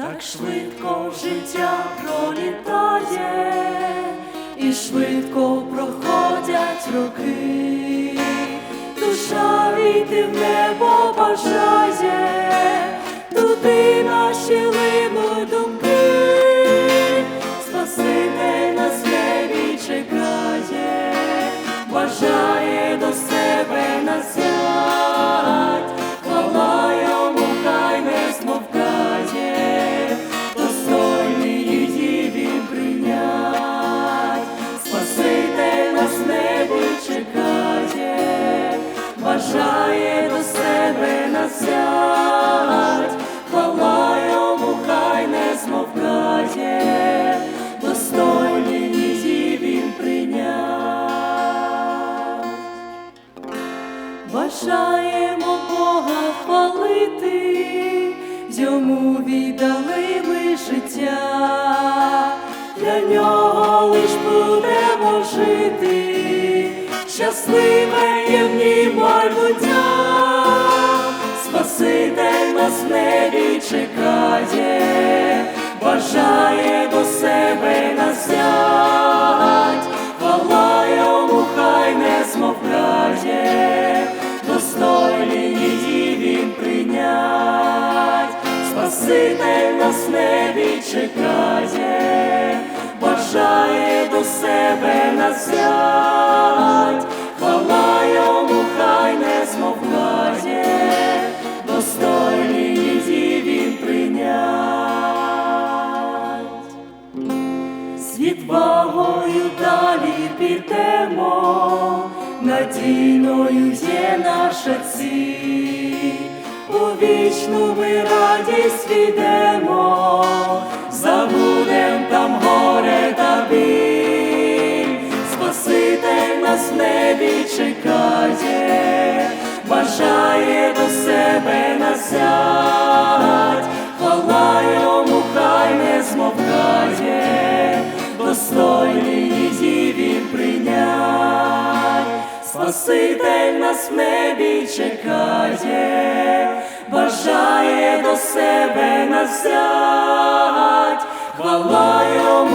Так швидко життя пролітає, і швидко проходять роки, душа війти в небо бажає, бажає до себе взять, хвала йому хай не змовкає, достойний її він прийнять. Бажаємо Бога хвалити, йому віддали ми життя, для нього лиш будемо щасливе є в ній майбуття, Спаситель нас в небі чекає, бажає до себе нас взять, хвала йому хай не змовкає, достойний її він прийнять, Спаситель нас в небі бажає до себе нас взять, З відвагою далі підемо, надійною є наша ціль, у вічну ми радість відемо, забудем там горе та біль, Спаситель нас в небі чекає, бажає до себе нас взять, Спаситель нас в небі чекає, бажає до себе нас взять, хвала йому.